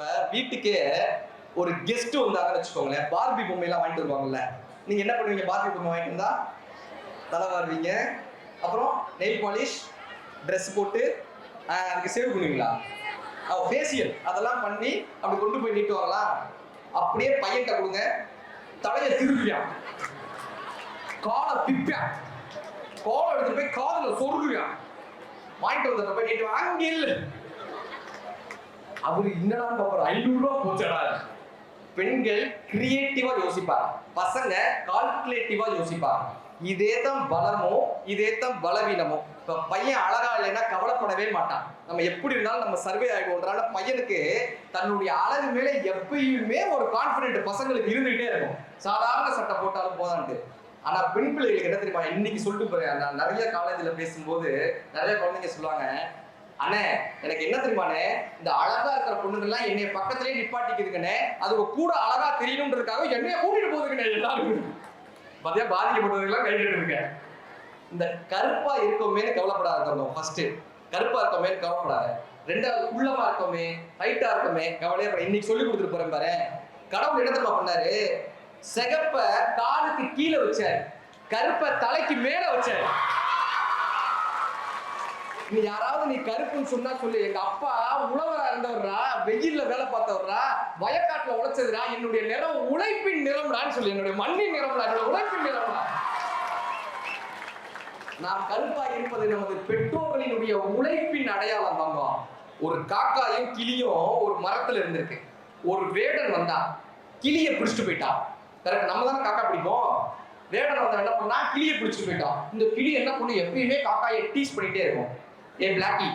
இப்ப வீட்டுக்கே ஒரு கெஸ்ட் வந்தாங்கன்னு வச்சுக்கோங்களேன். பார்பி பொம்மை எல்லாம் வாங்கிட்டு வருவாங்கல்ல. நீங்க என்ன பண்ணுவீங்க? பார்பி பொம்மை வாங்கிட்டு வந்தா? தலை வருவீங்க. அப்புறம் நெயில் பாலிஷ் ட்ரெஸ் போட்டு அதுக்கு சேவ் பண்ணுவீங்களா ஃபேஷியல் அதெல்லாம் பண்ணி அப்படி கொண்டு போய் நீட்டுவாங்களா அப்படியே பையன்கிட்ட கொடுங்க. தலையை திருப்பியான் காலை பிப்பான் கோலை எடுத்துட்டு போய் காதுல சொருகுவான் வாங்கிட்டு வந்த போய் நீட்டு வாங்க. இல்லை அவர் என்னடா பாப்பாரு ஐநூறு ரூபா போச்சடா. பெண்கள் கிரியேட்டிவா யோசிப்பாங்க பசங்க கால்குலேட்டிவா யோசிப்பாங்க இதே தான் பலமோ இதே தான் பலவீனமோ. இப்ப பையன் அழகா இல்லைன்னா கவலைப்படவே மாட்டான். நம்ம எப்படி இருந்தாலும் நம்ம சர்வே ஆகிடுவோம்னால பையனுக்கு தன்னுடைய அழகு மேல எப்பயுமே ஒரு கான்பிடென்ட் பசங்களுக்கு இருந்துகிட்டே இருக்கும். சாதாரண சட்டை போட்டாலும் போதான்ட்டு. ஆனா பெண் பிள்ளைகளுக்கு என்ன தெரியுமா? இன்னைக்கு சொல்லிட்டு போறேன். நான் நிறைய காலேஜ்ல பேசும்போது நிறைய குழந்தைங்க சொல்லுவாங்க அண்ணே எனக்கு என்ன தெரியுமாண்ணே இந்த அழகா இருக்கிற பொண்ணுங்கெல்லாம் என்னைய பக்கத்திலே நிப்பாட்டிக்குதுங்கண்ணே. அது கூட அழகா தெரியணுன்றதுக்காக என்னைய கூட்டிட்டு போகுதுங்கண்ணே எல்லாரும். பாத்தியா பாதிக்கப்பட்டவர்கள்லாம் கைட்டு இருக்கேன் இந்த கருப்பா இருக்கோமேனு கவலைப்படாத ஃபர்ஸ்ட் கருப்பா இருக்கோமேனு கவலைப்படாத. ரெண்டாவது உள்ளமா இருக்கோமே ஹைட்டா இருக்கோமே கவலையா இன்னைக்கு சொல்லி கொடுத்துட்டு போறேன் பாரு. கடவுள் என்ன தெரியுமா பண்ணாரு? செகப்ப காலுக்கு கீழே வச்சாரு. கருப்பை தலைக்கு மேல வச்சாரு. நீ யாராவது நீ கருப்புன்னு சொன்னா சொல்லு. எங்க அப்பா உழவரா இருந்தவர்ரா வெயில்ல வேலை பார்த்தவர்ரா வயக்காட்டுல உழைச்சதுடா என்னுடைய நிறம் உழைப்பின் நிறம்டான்னு சொல்லு. என்னுடைய மண்ணின் நிறம்டா என்னுடைய உழைப்பின் நிறம்டா. நாம் கருப்பா இருப்பது நமது பெற்றோர்களினுடைய உழைப்பின் அடையாளம் தாங்க. ஒரு காக்காயும் கிளியும் ஒரு மரத்துல இருந்திருக்கு. ஒரு வேடன் வந்தா கிளியை பிடிச்சிட்டு போயிட்டான் கரெக்ட் நம்ம தானே காக்கா பிடிப்போம். வேடன் வந்தா என்ன பண்ணா கிளியை பிடிச்சிட்டு போயிட்டான் இந்த கிளி என்ன பண்ணு எப்பயுமே காக்காயை டீஸ் பண்ணிட்டே இருக்கும். ஏ பிளாக்கி.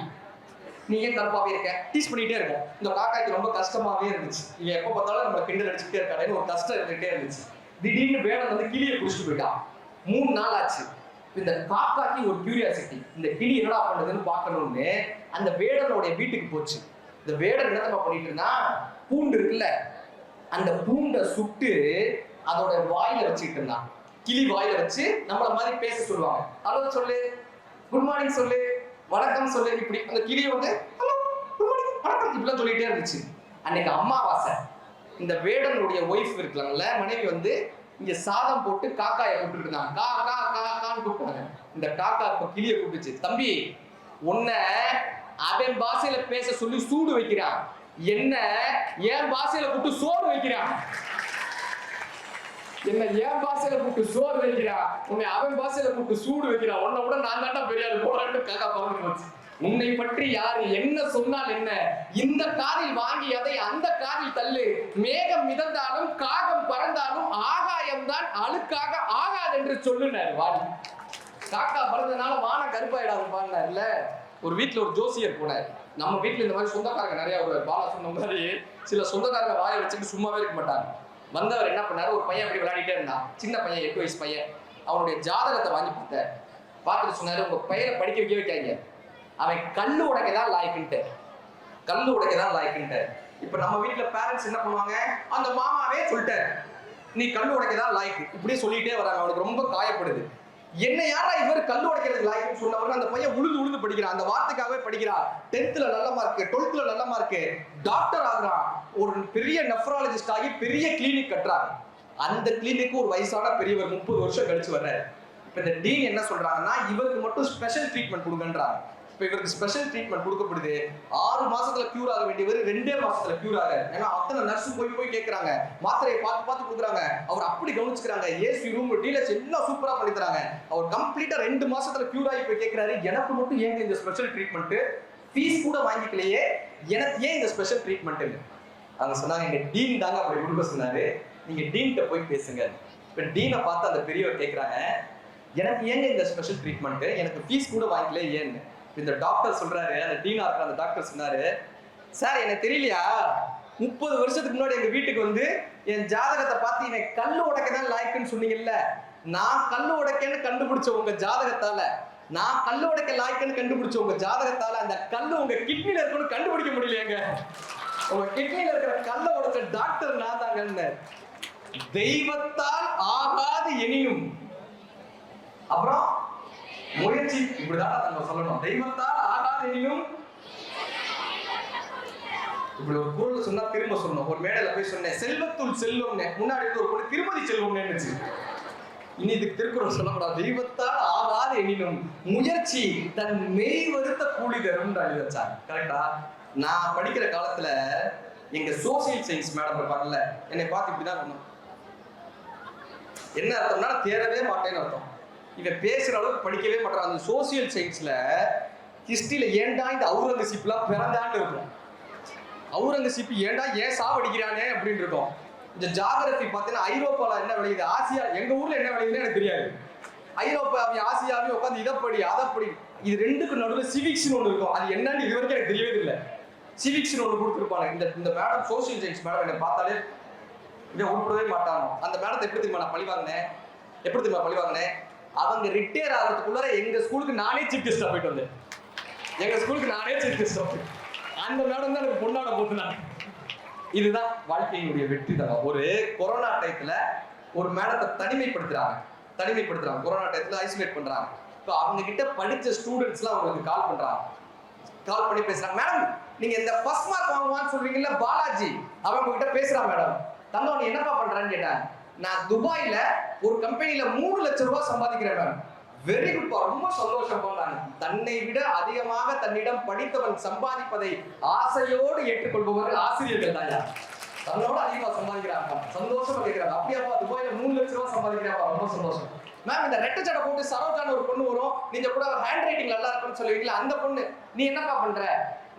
நீ ஏன் கருப்பாவே இருக்க. டீஸ் பண்ணிட்டே இருக்கும் இந்த காக்காய்க்கு ரொம்ப கஷ்டமாவே இருந்துச்சு. நீ எப்ப பார்த்தாலும் நம்ம கிண்டல் அடிச்சுட்டே இருக்காடேன்னு ஒரு கஷ்டம் இருந்துகிட்டே இருந்துச்சு. திடீர்னு வேடன் வந்து கிளியை பிடிச்சிட்டு போயிட்டான் மூணு நாள் ஆச்சு. இந்த காக்காக்கு ஒரு கியூரியாசிட்டி இந்த கிளி என்னடா பண்ணுதுன்னு பார்க்கணும்னு அந்த வேடனுடைய வீட்டுக்கு போச்சு. இந்த வேடன் என்ன தெரியுமா பண்ணிட்டு இருந்தா பூண்டு இருக்குல்ல. அந்த பூண்டை சுட்டு அதோட வாயில வச்சுக்கிட்டு இருந்தான். கிளி வாயில வச்சு நம்மள மாதிரி பேச சொல்லுவாங்க. ஹலோ சொல்லு. குட் மார்னிங் சொல்லு. வணக்கம் சொல்லு இப்படி அந்த கிளி வந்து ஹலோ வணக்கம். இப்படிலாம் சொல்லிட்டே இருந்துச்சு. அன்னைக்கு அம்மாவாசை. இந்த வேடனுடைய ஒய்ஃப் இருக்கலாம்ல மனைவி வந்து இங்க சாதம் போட்டு காக்காயை கூப்பிட்டு இருந்தாங்க கா கா கா கான்னு கூப்பிட்டாங்க. இந்த காக்கா இப்ப கிளியை கூப்பிட்டுச்சு. தம்பி உன்னை அவன் பாசையில பேச சொல்லி சூடு வைக்கிறான். என்ன என் பாசையில கூப்பிட்டு சோடு வைக்கிறான். என்ன என் பாசையில கூப்பிட்டு சோறு வைக்கிறா? உன்னை அவன் பாசையில கூப்பிட்டு சூடு வைக்கிறா? உன்னை விட நான் தாண்டா பெரியாரு. போறான்னு காக்கா பறந்து போச்சு. உன்னை பற்றி யாரு என்ன சொன்னால் என்ன? இந்த காதில் வாங்கி அதை அந்த காதில் தள்ளு. மேகம் மிதந்தாலும் காகம் பறந்தாலும் ஆகாயம்தான் அழுக்காக ஆகாது என்று சொல்லுனார். வாடி காக்கா பறந்ததுனால வான கருப்பாயிடாது பாடினார்ல ஒரு வீட்ல ஒரு ஜோசியர் போனார். நம்ம வீட்ல இந்த மாதிரி சொந்தக்காரங்க நிறைய ஒரு பாலா சொன்ன மாதிரி சில சொந்தக்காரங்க வாயை வச்சுட்டு சும்மாவே இருக்க மாட்டாங்க. வந்தவர் என்ன பண்ணாரு? ஒரு பையன் அப்படி விளையாடிட்டே இருந்தான். சின்ன பையன் எட்டு வயசு பையன். அவனுடைய ஜாதகத்தை வாங்கி பார்த்தார் பார்த்துட்டு சொன்னாரு உங்க பையனை படிக்க வைக்க வைக்காங்க அவன் கல் உடைக்க தான் லாய்க்குன்ட்டு. கல் உடைக்க தான் லாய்க்குன்ட்டு. இப்ப நம்ம வீட்டுல பேரண்ட்ஸ் என்ன பண்ணுவாங்க? அந்த மாமாவே சொல்லிட்டாரு. நீ கல் உடைக்க தான் லாய்க்கு. இப்படியே சொல்லிட்டே வராங்க. அவனுக்கு ரொம்ப காயப்படுது. என்ன யாரா இவர் கல் உடைக்கிறதுக்கு லாய்க்குன்னு சொன்னவங்க அந்த பையன் உழுது உழுது படிக்கிறான். அந்த வார்த்தைக்காகவே படிக்கிறான். டென்த்ல நல்ல மார்க் டுவெல்த்ல நல்ல மார்க் டாக்டர் ஆகுறான். ஒரு பெரிய நெஃப்ராலஜிஸ்ட் ஆகி பெரிய கிளினிக் கட்டுறாரு. அந்த கிளினிக்கு ஒரு வயசான பெரியவர் முப்பது வருஷம் கழிச்சு வர்றாரு. இப்ப இந்த டீன் என்ன சொல்றாங்கன்னா இவருக்கு மட்டும் ஸ்பெஷல் ட்ரீட்மெண்ட் கொடுங்கன்றாங்க. இப்போ இவருக்கு ஸ்பெஷல் ட்ரீட்மெண்ட் கொடுக்கப்படுது. ஆறு மாசத்துல கியூர் ஆக வேண்டியவர் ரெண்டே மாசத்துல கியூர் ஆக. ஏன்னா அத்தனை நர்ஸும் போய் போய் கேட்கறாங்க மாத்திரையை பார்த்து பார்த்து கொடுக்குறாங்க. அவர் அப்படி கவனிச்சுக்கிறாங்க. ஏசி ரூம் டீலர்ஸ் எல்லாம் சூப்பரா பண்ணி தராங்க அவர் கம்ப்ளீட்டா ரெண்டு மாசத்துல கியூர் ஆகி போய் கேட்கிறாரு எனக்கு மட்டும் ஏங்க இந்த ஸ்பெஷல் ட்ரீட்மெண்ட் ஃபீஸ் கூட வாங்கிக்கலையே. எனக்கு ஏன் இந்த ஸ்பெஷல் ட்ரீட்மெண்ட் அவங்க சொன்னாங்க எங்க டீன் தாங்க அப்படி கொடுக்க சொன்னாரு. நீங்க டீன்கிட்ட போய் பேசுங்க. இப்போ டீனை பார்த்து அந்த பெரியவர் கேட்குறாங்க எனக்கு ஏங்க இந்த ஸ்பெஷல் ட்ரீட்மெண்ட் எனக்கு ஃபீஸ் கூட வாங்கிக்கல ஏன்னு? இந்த டாக்டர் சொல்றாரு அந்த டீனா இருக்கிற அந்த டாக்டர் சொன்னாரு சார் எனக்கு தெரியலையா? முப்பது வருஷத்துக்கு முன்னாடி எங்க வீட்டுக்கு வந்து என் ஜாதகத்தை பார்த்து என்னை கல் உடைக்க தான் லாய்க்குன்னு சொன்னீங்கல்ல? நான் கல் உடைக்கன்னு கண்டுபிடிச்ச உங்க ஜாதகத்தால நான் கல் உடைக்க லாய்க்குன்னு கண்டுபிடிச்ச உங்க ஜாதகத்தால அந்த கல் உங்க கிட்னில இருக்குன்னு கண்டுபிடிக்க முடியலையாங்க. உங்க கிட்னில இருக்கிற கல்ல உடைச்ச டாக்டர் நான் தாங்கன்னு தெய்வத்தால் ஆகாது எனினும். அப்புறம் முயற்சி இப்படிதான் நம்ம சொல்லணும். தெய்வத்தால் ஆகாது எனினும் இப்படி ஒரு குரல் சொன்னா திரும்ப சொன்னோம் ஒரு மேடையில போய் சொன்னேன் செல்வத்துள் செல்வம்னு. முன்னாடி ஒரு பொண்ணு திருமதி செல்வம்னு இருந்துச்சு இனி இதுக்கு திருக்குறள் சொல்லக்கூடாது தெய்வத்தால் ஆகாது எனினும் முயற்சி தன் மெய் வருத்த கூலி தரும் எழுதி வச்சாங்க. கரெக்டா நான் படிக்கிற காலத்துல எங்க சோசியல் சயின்ஸ் மேடம் இருப்பாங்கல்ல என்னை பார்த்து இப்படிதான் பண்ணணும் என்ன அர்த்தம்னா தேரவே மாட்டேன்னு அர்த்தம். இவன் பேசுகிற அளவுக்கு படிக்கவே மாட்டான் அந்த சோசியல் சயின்ஸில் ஹிஸ்ட்ரியில் ஏன்டா இந்த அவுரங்கசீப்லாம் பிறந்தான்னு இருக்கும். அவுரங்கசீப் ஏன்டா ஏன் சாவடிக்கிறானே அப்படின்னு இருக்கும். இந்த ஜாகிரபி பார்த்தீங்கன்னா ஐரோப்பாவில் என்ன விளையுது? ஆசியா எங்கள் ஊரில் என்ன விளையுதுன்னு எனக்கு தெரியாது. ஐரோப்பாவையும் ஆசியாவையும் உட்காந்து இதை படி அதை படி. இது ரெண்டுக்கு நடுவில் சிவிக்ஸ்னு ஒன்று இருக்கும். அது என்னன்னு இது வரைக்கும் எனக்கு தெரியவே இல்லை சிவிக்ஸ்னு ஒன்று கொடுத்துருப்பாங்க. இந்த இந்த மேடம் சோசியல் சயின்ஸ் மேடம் என்னை பார்த்தாலே இதை உட்படவே மாட்டானோ? அந்த மேடத்தை எப்படி தெரியுமா நான் பழி வாங்கினேன்? எப்படி தெரியுமா பழி வாங்கினேன்? அவங்க ரிட்டையர் ஆகிறதுக்குள்ளார எங்க ஸ்கூலுக்கு நானே சீஃப் கெஸ்டா போயிட்டு வந்தேன். எங்க ஸ்கூலுக்கு நானே சீஃப் கெஸ்டா அந்த மேடம் தான் எனக்கு பொண்ணாட போட்டுனாங்க. இதுதான் வாழ்க்கையினுடைய வெற்றி தான் ஒரு கொரோனா டயத்துல ஒரு மேடத்தை தனிமைப்படுத்துறாங்க. தனிமைப்படுத்துறாங்க. கொரோனா டயத்துல ஐசோலேட் பண்றாங்க. இப்போ அவங்க கிட்ட படிச்ச ஸ்டூடெண்ட்ஸ்லாம் அவங்களுக்கு கால் பண்றாங்க. கால் பண்ணி பேசுறாங்க. மேடம் நீங்க இந்த ஃபர்ஸ்ட் மார்க் வாங்குவான்னு சொல்றீங்கல்ல பாலாஜி. அவங்க கிட்ட பேசுறான் மேடம் தங்க நீ என்னப்பா பண்ணுறான்னு கேட்டேன் நான் துபாயில ஒரு கம்பெனில மூணு லட்சம் ரூபாய் சம்பாதிக்கிறேன் மேம் வெரி குட்பா ரொம்ப சந்தோஷமா நான். தன்னை விட அதிகமாக தன்னிடம் படித்தவன் சம்பாதிப்பதை ஆசையோடு ஏற்றுக்கொள்பவர்கள் ஆசிரியர்கள் தாயா தன்னோட அதிகமா சம்பாதிக்கிறாங்க சந்தோஷமா கேட்கிறாங்க. அப்படியாப்பா துபாயில மூணு லட்சம் ரூபாய் சம்பாதிக்கிறாப்பா? ரொம்ப சந்தோஷம். மேம் இந்த ரெட்டை சடை போட்டு சரோஜான்னு ஒரு பொண்ணு வரும். நீங்க கூட ஹேண்ட் ரைட்டிங் நல்லா இருக்குன்னு சொல்லுவீங்களா? அந்த பொண்ணு. நீ என்னப்பா பண்ற?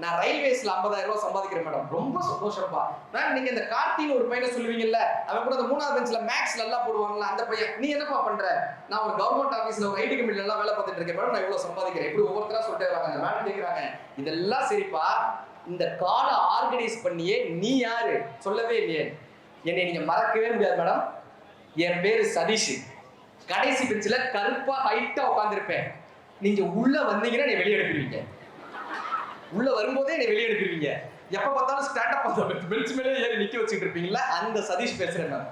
நான் ரயில்வேஸ்ல 50000 ரூபாய் சம்பாதிக்கிறேன் மேடம். ரொம்ப சந்தோஷம்ப்பா. மேம் நீங்க இந்த கார்த்தின்னு ஒரு பையனை சொல்லுவீங்கல்ல அவன் கூட அந்த மூணாவது பெஞ்சில் மேக்ஸ் நல்லா போடுவாங்கல்ல அந்த பையன். நீ என்னப்பா பண்ற? நான் ஒரு கவர்மெண்ட் ஆஃபீஸ்ல ஒரு ஐடி கம்பெனில எல்லாம் வேலை பார்த்துட்டு இருக்கேன். மேடம் நான் இவ்வளவு சம்பாதிக்கிறேன். இப்படி ஒவ்வொருத்தரா சொல்லிட்டு வராங்க. மேடம் கேட்கிறாங்க இதெல்லாம் சரிப்பா. இந்த காலை ஆர்கனைஸ் பண்ணியே நீ யாரு? சொல்லவே இல்லையே. என்னை நீங்க மறக்கவே முடியாது மேடம். என் பேரு சதீஷ். கடைசி பெஞ்சில் கருப்பா ஹைட்டா உட்காந்துருப்பேன் நீங்க உள்ள வந்தீங்கன்னா நீ வெளியே எடுத்துருவீங்க உள்ள வரும்போதே என்னை வெளியே எடுத்துருவீங்க எப்ப பார்த்தாலும் ஸ்டாண்டப் அந்த பெஞ்ச் மேலே ஏறி நிக்க வச்சுட்டு இருப்பீங்களா அந்த சதீஷ் பேசுறேன் நான்.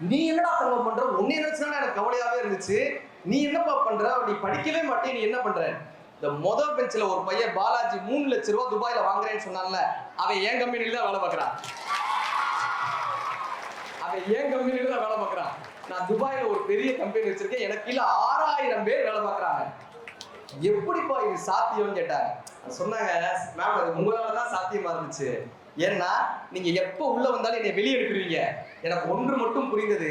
நீ என்னடா தங்கம் பண்ற? உன்னை நினைச்சுனா எனக்கு கவலையாவே இருந்துச்சு. நீ என்னப்பா பண்ற? நீ படிக்கவே மாட்டே நீ என்ன பண்ற? இந்த மொத பெஞ்சில் ஒரு பையன் பாலாஜி மூணு லட்ச ரூபா துபாயில வாங்குறேன்னு சொன்னான்ல அவன் என் கம்பெனில தான் வேலை பார்க்கறான். அவன் என் கம்பெனில தான் வேலை பார்க்கறான். நான் துபாயில ஒரு பெரிய கம்பெனி வச்சிருக்கேன் எனக்கு கீழே ஆறாயிரம் பேர் வேலை பார்க்கறாங்க. எப்படிப்பா இது சாத்தியம்னு கேட்டாங்க. சொன்னாங்க மேம் அது உங்களால தான் சாத்தியமா இருந்துச்சு. ஏன்னா நீங்க எப்போ உள்ள வந்தாலும் என்னை வெளியே எடுக்கிறீங்க எனக்கு ஒன்று மட்டும் புரிந்தது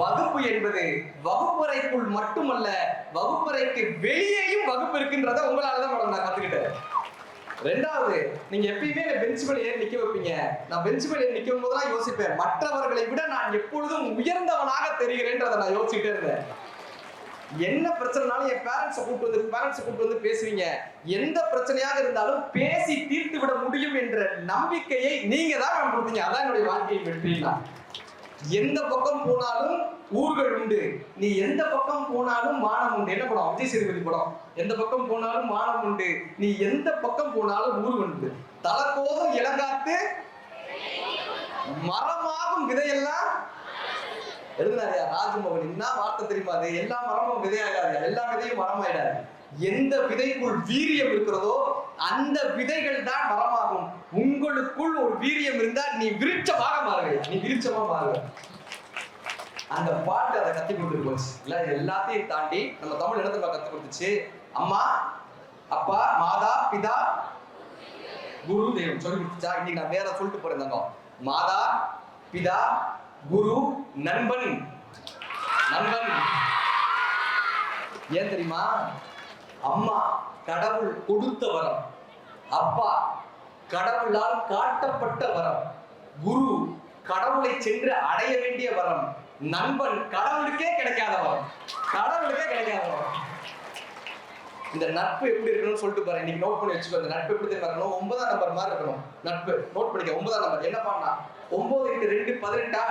வகுப்பு என்பது வகுப்பறைக்குள் மட்டுமல்ல வகுப்பறைக்கு வெளியேயும் வகுப்பு இருக்குன்றத உங்களால தான் மேடம் நான் கத்துக்கிட்டேன். ரெண்டாவது நீங்க எப்பயுமே பெஞ்ச் மேல ஏறி நிக்க வைப்பீங்க. நான் பெஞ்ச் மேல ஏறி நிக்கும் போதெல்லாம் யோசிப்பேன் மற்றவர்களை விட நான் எப்பொழுதும் உயர்ந்தவனாக தெரிகிறேன்றதை நான் யோசிச்சுட்டே இருந்தேன். என்ன பிரச்சனைனாலும் என் பேரண்ட்ஸை கூப்பிட்டு வந்து பேரண்ட்ஸை கூப்பிட்டு வந்து பேசுவீங்க. எந்த பிரச்சனையாக இருந்தாலும் பேசி தீர்த்து விட முடியும் என்ற நம்பிக்கையை நீங்க தான் மேம் கொடுத்தீங்க. அதான் என்னுடைய வாழ்க்கையை வெற்றினா. எந்த பக்கம் போனாலும் ஊர்கள் உண்டு. நீ எந்த பக்கம் போனாலும் மானம் உண்டு. என்ன படம்? விஜய் சேதுபதி படம். எந்த பக்கம் போனாலும் மானம் உண்டு. நீ எந்த பக்கம் போனாலும் ஊர் உண்டு. தலக்கோதும் இளங்காத்து மரமாகும் விதையெல்லாம் எழுதினாரியா ராஜமோகன் என்ன வார்த்தை தெரியுமா அது? எல்லா மரமும் விதையாகாது எல்லா விதையும் மரமாயிடாது. எந்த விதைக்குள் வீரியம் இருக்கிறதோ அந்த விதைகள் தான் மரமாகும். உங்களுக்குள் ஒரு வீரியம் இருந்தா நீ விருட்சமாக மாறுங்க நீ விருட்சமா மாறுங்க அந்த பாட்டு அதை கத்தி கொடுத்து போச்சு. இல்ல எல்லாத்தையும் தாண்டி நம்ம தமிழ் என்ன கத்து கொடுத்துச்சு. அம்மா அப்பா மாதா பிதா குரு தெய்வம். சொல்லி கொடுத்துச்சா இன்னைக்கு நான் வேற சொல்லிட்டு போறேன் மாதா பிதா குரு நண்பன். நண்பன். ஏன் தெரியுமா? அம்மா கடவுள் கொடுத்த வரம். அப்பா கடவுளால் காட்டப்பட்ட வரம். குரு கடவுளை சென்று அடைய வேண்டிய வரம். நண்பன் கடவுளுக்கே கிடைக்காத வரம். கடவுளுக்கே கிடைக்காத வரம். இந்த நட்பு எப்படி இருக்கணும்னு சொல்லிட்டு பாரு. இன்னைக்கு நோட் பண்ணி வச்சுக்கோ இந்த நட்பு எப்படி தெரியுமா இருக்கணும்? ஒன்பதாம் நம்பர் மாதிரி இருக்கணும். நட்பு. நோட் பண்ணிக்க ஒன்பதாம் நம்பர் என்ன பண்ணா? ஒன்பது எட்டு ரெண்டு பதினெட்டா?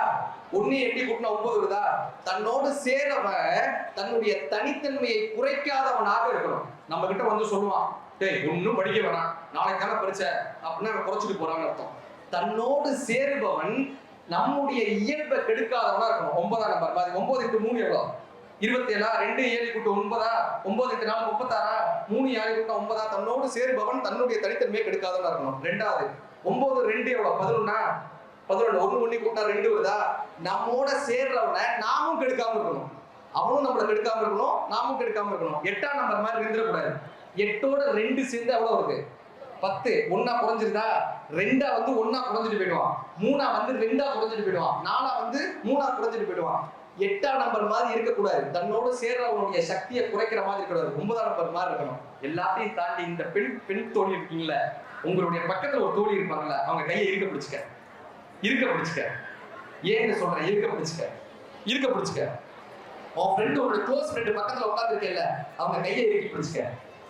ஒன்னு எட்டி கூட்டினா ஒன்பது வருதா? தன்னோடு சேரவன் தன்னுடைய தனித்தன்மையை குறைக்காதவனாக இருக்கணும். நம்ம கிட்ட வந்து சொல்லுவான் டேய் ஒன்னும் படிக்க வேணாம். நாளைக்கு தானே பரிச்சை அப்படின்னா குறைச்சிட்டு போறான்னு அர்த்தம். தன்னோடு சேருபவன் நம்முடைய இயல்பை கெடுக்காதவனா இருக்கணும். ஒன்பதாம் நம்பர் பாதி ஒன்பது எட்டு மூணு எவ்வளோ இருபத்தி ஏழா ரெண்டு ஏழு கூட்டம் ஒன்பதா ஒன்பது எட்டு நாள் முப்பத்தாறா? மூணு ஏழு கூட்டம் ஒன்பதா? தன்னோடு சேருபவன் தன்னுடைய தனித்தன்மையை கெடுக்காதவனா இருக்கணும் ரெண்டாவது ஒன்பது ரெண்டு எவ்வளோ பதினொன்னா? பதினொன்று ஒன்று ஒண்ணு கூட்டம் ரெண்டு வருதா? நம்மோட சேர்றவனை நாமும் கெடுக்காம இருக்கணும். அவனும் நம்மளை கெடுக்காம இருக்கணும் நாமும் கெடுக்காம இருக்கணும். எட்டாம் நம்பர் மாதிரி இருந்துடக்கூடாது. எட்டோட ரெண்டு சேர்ந்து எவ்வளோ வருது பத்து. ஒன்னா குறைஞ்சிருந்தா ரெண்டா வந்து ஒன்னா குறைஞ்சிட்டு போயிடுவான். மூணா வந்து ரெண்டா குறைஞ்சிட்டு போயிடுவான். நாலா வந்து மூணா குறைஞ்சிட்டு போயிடுவான். எட்டாம் நம்பர் மாதிரி இருக்கக்கூடாது. தன்னோடு சேர்றவனுடைய சக்தியை குறைக்கிற மாதிரி இருக்கக்கூடாது. ஒன்பதாம் நம்பர் மாதிரி இருக்கணும். எல்லாத்தையும் தாண்டி இந்த பெண் பெண் தோழி இருக்கீங்களா உங்களுடைய பக்கத்துல ஒரு தோழி இருப்பாங்கல்ல அவங்க கையை இருக்க பிடிச்சிக்க. இருக்க பிடிச்சிக்க. ஏன்னு சொல்றேன் இருக்க பிடிச்சிக்க. இருக்க பிடிச்சிக்க. உன் ஃப்ரெண்டு உங்களோட க்ளோஸ் ஃப்ரெண்டு பக்கத்துல உட்காந்துருக்கேல்ல அவங்க கையை இறுக்கி பிடிச்சிக்க.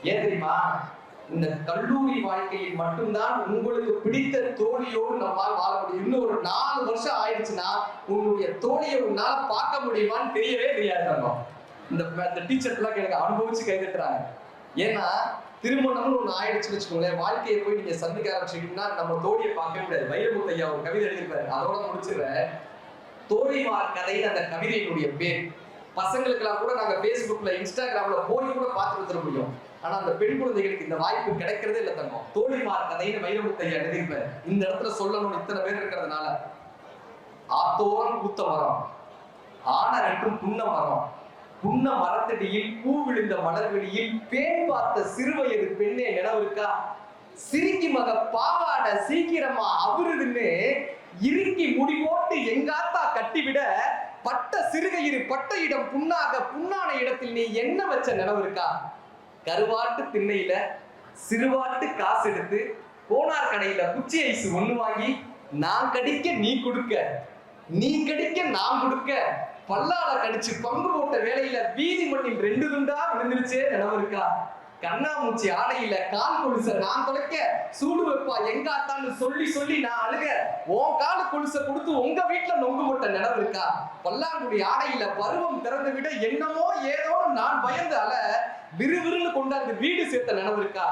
ஏன் தெரியுமா? இந்த கல்லூரி வாழ்க்கையில் மட்டும்தான் உங்களுக்கு பிடித்த தோழியோடு நம்மால் வாழ முடியும். இன்னும் ஒரு நாலு வருஷம் ஆயிடுச்சுன்னா உன்னுடைய தோழியை உன்னால பார்க்க முடியுமான்னு தெரியவே தெரியாது நம்ம. இந்த இந்த டீச்சர்லாம் எனக்கு அனுபவிச்சு கைதட்டுறாங்க ஏன்னா திருமணம்னு ஒண்ணு ஆயிடுச்சுன்னு வச்சுக்கோங்களேன் வாழ்க்கையை போய் நீங்க சந்திக்க ஆரம்பிச்சிட்டீங்கன்னா நம்ம தோழியை பார்க்கவே முடியாது. வைரமுத்து ஐயா ஒரு கவிதை எழுதியிருப்பாரு. அதோட முடிச்சிடுறேன். தோழிமார் கதைன்னு அந்த கவிதையினுடைய பேர். பசங்களுக்கெல்லாம் கூட நாங்க Facebookல இன்ஸ்டாகிராம்ல போய் கூட பார்த்து வந்துட முடியும். ஆனா அந்த பெண் குழந்தைகளுக்கு இந்த வாய்ப்பு கிடைக்கிறதே இல்லை தங்கம். தோழிமார் கதைன்னு வைரமுத்து ஐயா இந்த இடத்துல சொல்லணும்னு இத்தனை பேர் இருக்கிறதுனால. ஆத்தோரம் கூத்த மரம் ஆன ரெண்டும் புன்ன மரம். புன்ன மரத்தடியில் பூ விழுந்த மலர்வெளியில் பேன் பார்த்த சிறுவயது பெண்ணே நினைவிருக்கா சிரிக்கி மக பாவாட சீக்கிரமா அவருதுன்னு இறுக்கி முடி போட்டு எங்காத்தா கட்டிவிட பட்ட சிறுகையிரு பட்ட இடம் புண்ணாக புண்ணான இடத்தில் நீ என்ன வச்ச நினைவு இருக்கா கருவாட்டு திண்ணையில சிறுவாட்டு காசு எடுத்து கோனார் கடையில குச்சி ஐஸ் ஒண்ணு வாங்கி நான் கடிக்க நீ கொடுக்க நீ கடிக்க நான் கொடுக்க. பல்லால கடிச்சு பங்கு போட்ட வேலையில வீதி மண்ணில் ரெண்டு துண்டா விழுந்துருச்சே நினைவு இருக்கா கண்ணாமூச்சி ஆடையில கால் கொலுச நான் தொலைக்க சூடு வைப்பா எங்காத்தான்னு சொல்லி சொல்லி நான் அழுக. உன் கால் கொலுச கொடுத்து உங்க வீட்டுல நொங்கு போட்ட நினைவு இருக்கா? பல்லாங்குடி ஆடையில பருவம் திறந்து விட என்னமோ ஏதோ நான் பயந்து அல விறுவிறுன்னு கொண்டாந்து வீடு சேர்த்த நினைவு இருக்கா?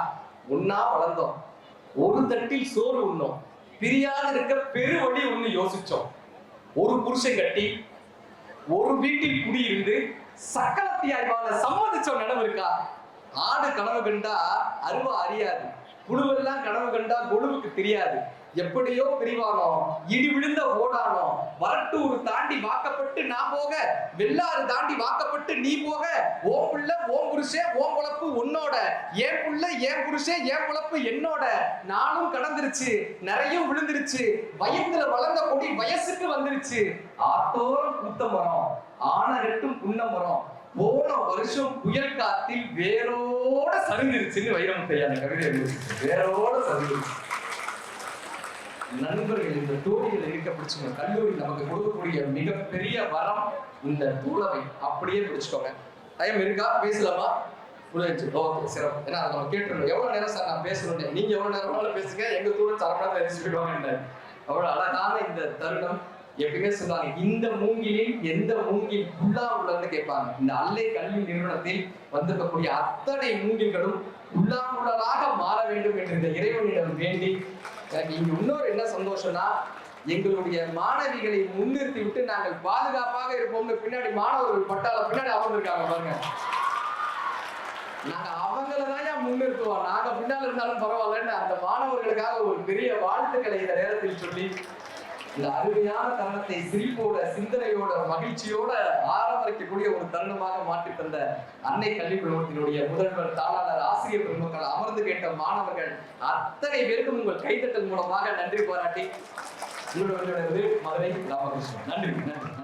ஒன்னா வளர்ந்தோம். ஒரு தட்டில் சோறு உண்ணோம். பிரியாத இருக்க பெரு வழி ஒண்ணு யோசிச்சோம். ஒரு புருஷன் கட்டி ஒரு வீட்டில் குடியிருந்து சக்கலத்தியாய் வாழ சம்மதிச்சோம் நினைவு இருக்கா? ஆடு கனவு கண்டா அருவா அறியாது. புழுவெல்லாம் கனவு கண்டா கொழுவுக்கு தெரியாது. எப்படியோ பிரிவானோ இடி விழுந்த ஓடானோ வரட்டூர் தாண்டி வாக்கப்பட்டு நான் போக வெள்ளாறு தாண்டி வாக்கப்பட்டு நீ போக ஓம் புள்ள ஓ புருஷே ஓம் குழப்பு உன்னோட ஏன் புள்ள ஏன் புருஷே ஏன் குழப்பு என்னோட. நானும் கடந்துருச்சு நிறைய விழுந்துருச்சு வயத்துல வளர்ந்த கொடி வயசுக்கு வந்துருச்சு. ஆத்தோரம் பூத்த மரம் ஆன ரெட்டும் புன்ன மரம் போன வருஷம் புயல் காத்தில் வேரோட சரிந்துருச்சுன்னு வைரமுத்தையா அந்த கவிதை வேரோட சரிந்துருச்சு நண்பர்கள் இந்த தோழிகளை இருக்க பிடிச்சுங்க. கல்லூரி நமக்கு கொடுக்கக்கூடிய மிகப்பெரிய வரம் இந்த தூளவை அப்படியே பிடிச்சுக்கோங்க. டைம் இருக்கா? பேசலாமா? புரிஞ்சு ஓகே சிறப்பு. ஏன்னா அதை நம்ம கேட்டுருந்தோம். எவ்வளவு நேரம் சார் நான் பேசணும் நீங்க எவ்வளவு நேரம் பேசுங்க. எங்க தூரம் தரப்படாத தெரிஞ்சு போயிடுவாங்க அவ்வளவு அழகான இந்த தருணம். எப்பயுமே சொல்லுவாங்க இந்த மூங்கிலில் எந்த மூங்கில் உள்ளா உள்ளன்னு கேட்பாங்க. இந்த அல்லை கல்வி நிறுவனத்தில் வந்திருக்கக்கூடிய அத்தனை மூங்கில்களும் உள்ளாங்குழலாக மாற வேண்டும் என்று இந்த இறைவனிடம் வேண்டி எனக்கு இங்க இன்னொரு என்ன சந்தோஷம்னா எங்களுடைய மாணவிகளை முன்னிறுத்தி விட்டு நாங்கள் பாதுகாப்பாக இருப்போம்னு பின்னாடி மாணவர்கள் பட்டால பின்னாடி அமர்ந்திருக்காங்க பாருங்க. நாங்க அவங்கள தான் முன்னிறுத்துவோம். நாங்க பின்னால இருந்தாலும் பரவாயில்லன்னு அந்த மாணவர்களுக்காக ஒரு பெரிய வாழ்த்துக்களை இந்த நேரத்தில் சொல்லி இந்த அருமையான தருணத்தை சிரிப்போட சிந்தனையோட மகிழ்ச்சியோட ஆரம்பிக்கக்கூடிய ஒரு தருணமாக மாற்றி தந்த அன்னை கல்வி குழுமத்தினுடைய முதல்வர் தாளாளர் ஆசிரியர் பெருமக்கள் அமர்ந்து கேட்ட மாணவர்கள் அத்தனை பேருக்கும் உங்கள் கைதட்டல் மூலமாக நன்றி பாராட்டி உங்களுடைய மதுரை ராமகிருஷ்ணன். நன்றி நன்றி நன்றி.